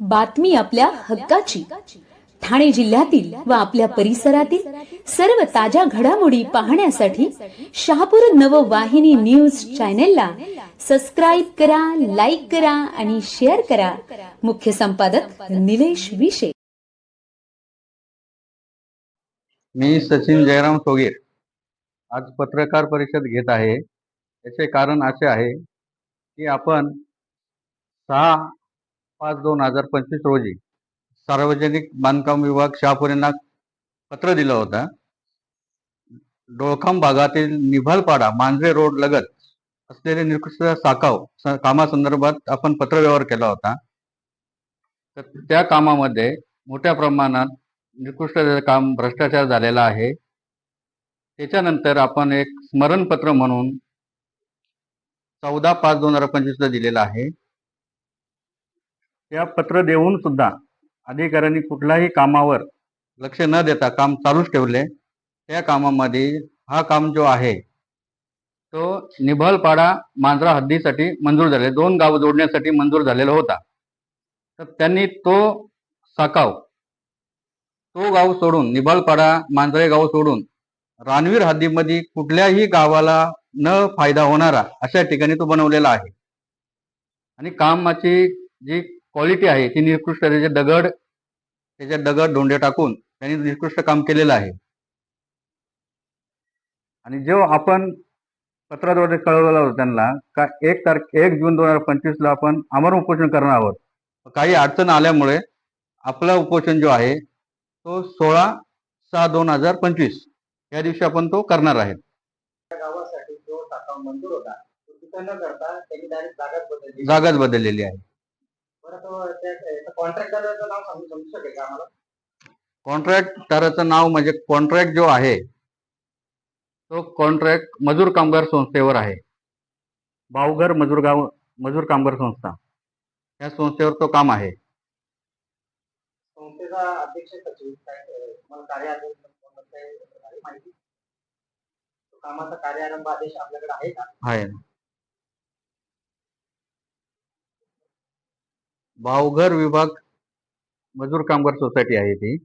बातमी आपल्या हक्काची. ठाणे जिल्ह्यातील व आपल्या परिसरातील सर्व ताज्या घडामोडी पाहण्यासाठी शहापूर नववाहिनी न्यूज चॅनेलला सबस्क्राईब करा लाईक करा आणि शेअर करा. मुख्य संपादक निलेश विशे. मी सचिन जयराम सोगीर आज पत्रकार परिषद घेत आहे. याचे कारण असे आहे की आपण सहा पाच दोन हजार पंचवीस रोजी सार्वजनिक बांधकाम विभाग शहापूर यांना पत्र दिलं होतं. डोळखाम भागातील निभालपाडा मांजरे रोड लगत असलेले निकृष्ट साकाव स- कामासंदर्भात आपण पत्रव्यवहार केला होता. तर त्या कामामध्ये मोठ्या प्रमाणात निकृष्ट काम भ्रष्टाचार झालेला आहे. त्याच्यानंतर आपण एक स्मरणपत्र म्हणून चौदा पाच दोन हजार पंचवीसला दिलेलं आहे. त्या पत्र देऊन सुद्धा अधिकाऱ्यांनी कुठल्याही कामावर लक्ष न देता काम चालूच ठेवले. त्या कामामध्ये हा काम जो आहे तो निभलपाडा मांजरा हद्दीसाठी मंजूर झाले. दोन गाव जोडण्यासाठी मंजूर झालेला होता. तर त्यांनी तो साकाव तो गाव सोडून निभालपाडा मांजरे गाव सोडून रानवीर हद्दीमध्ये कुठल्याही गावाला न फायदा होणारा अशा ठिकाणी तो बनवलेला आहे. आणि कामाची जी क्वालिटी आहे. ती निकृष्ट त्याचे दगड त्याच्यात दगड धोंडे टाकून त्यांनी निकृष्ट काम केलेलं आहे. आणि जो आपण पत्राद्वारे कळवलेला होता त्यांना का एक तारख एक जून दोन हजार पंचवीसला आपण आमरण उपोषण करणार आहोत. काही अडचण आल्यामुळे आपलं उपोषण जो आहे तो सोळा सहा दोन हजार पंचवीस या दिवशी आपण तो करणार आहे. गावासाठी जो मंजूर होता तो तिथं न करता त्यांनी डायरेक्ट जागाच बदललेली आहे. कॉन्ट्रॅक्टरचं नाव सांगू समजू शकेल का आम्हाला? कॉन्ट्रॅक्टराचं नाव म्हणजे कॉन्ट्रॅक्ट जो आहे तो कॉन्ट्रॅक्ट मजूर कामगार संस्थेवर आहे. भावघर मजूर गाव मजूर कामगार संस्था. या संस्थेवर तो काम आहे. संस्थेचा अध्यक्ष सचिव तुम्हाला माहिती? कामाचा कार्यारंभ आदेश आपल्याकडे आहे का? आहे. भावघर विभाग मजूर कामगार सोसायटी आहे ती.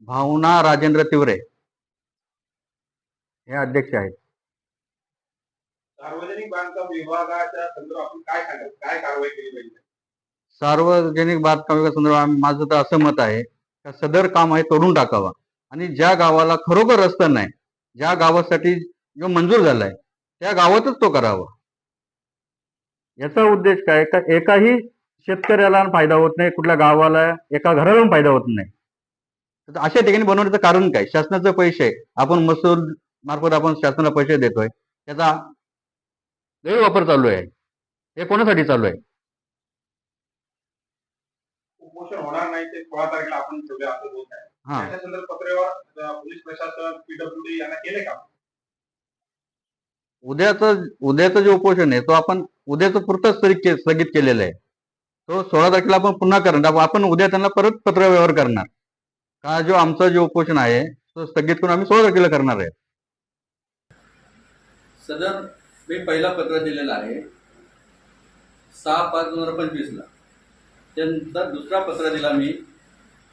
भावना राजेंद्र तिवरे हे अध्यक्ष आहेत. सार्वजनिक बांधकाम विभागाच्या संदर्भात आपण काय सांगाल? काय कारवाई केली पाहिजे? सार्वजनिक बांधकाम विभागासंदर्भात आम- माझं तर असं मत आहे का सदर काम आहे तोडून टाकावा. आणि ज्या गावाला खरोखर रस्ता नाही ज्या गावासाठी जो मंजूर झालाय त्या गावातच तो करावा. याचा उद्देश काय का? एकाही शेतकऱ्याला फायदा होत नाही कुठल्या गावाला एका घराला फायदा होत नाही. तर अशा ठिकाणी बनवण्याचं कारण काय? शासनाचे पैसे आपण महसूल मार्फत आपण शासनाला पैसे देतोय त्याचा गैरवापर चालू आहे. हे कोणासाठी चालू आहे? उपोषण होणार नाही ते सोळा तारखेला आपण ठेवले असं बोलत आहे हा पोलीस प्रशासन पीडब्ल्यूडी यांना केले का? उद्याचं उद्याचं जे उपोषण आहे तो आपण उद्याचं पुरतं स्थगित के- स्थगित केलेलं आहे. तो सोळा तारखेला आपण पुन्हा करणार. आपण उद्या त्यांना परत पत्रव्यवहार करणार. का जो आमचा जो उपोषण आहे तो स्थगित करून आम्ही सोळा तारखेला करणार आहे. सदर मी पहिला पत्र दिलेला आहे. सहा पाच दोन हजार पंचवीसला. त्यानंतर दुसरा पत्र दिला मी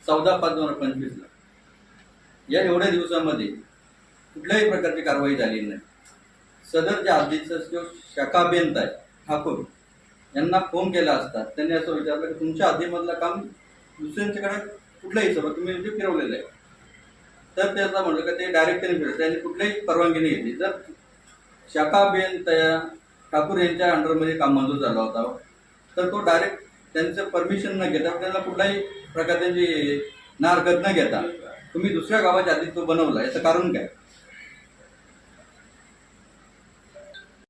चौदा पाच दोन हजार पंचवीसला. या एवढ्या दिवसामध्ये कुठल्याही प्रकारची कारवाई झाली नाही. सदनच्या आधीचा जो शाखा अभियंता आहे ठाकूर यांना फोन केला असता त्यांनी असं विचारलं की तुमच्या आधीमधलं काम दुसऱ्यांच्याकडे कुठलंही सर्व तुम्ही म्हणजे फिरवलेलं आहे. तर त्याचा म्हटलं का ते डायरेक्ट त्यांनी फिरवलं. त्यांनी कुठल्याही परवानगी नाही घेतली. तर शाखाबेन तया ठाकूर यांच्या अंडरमध्ये काम मंजूर झाला होता तर तो डायरेक्ट त्यांचं परमिशन न घेता त्यांना कुठलाही प्रकार त्यांची ना हरकत न घेता तुम्ही दुसऱ्या गावाच्या आधी तो बनवला. याचं कारण काय?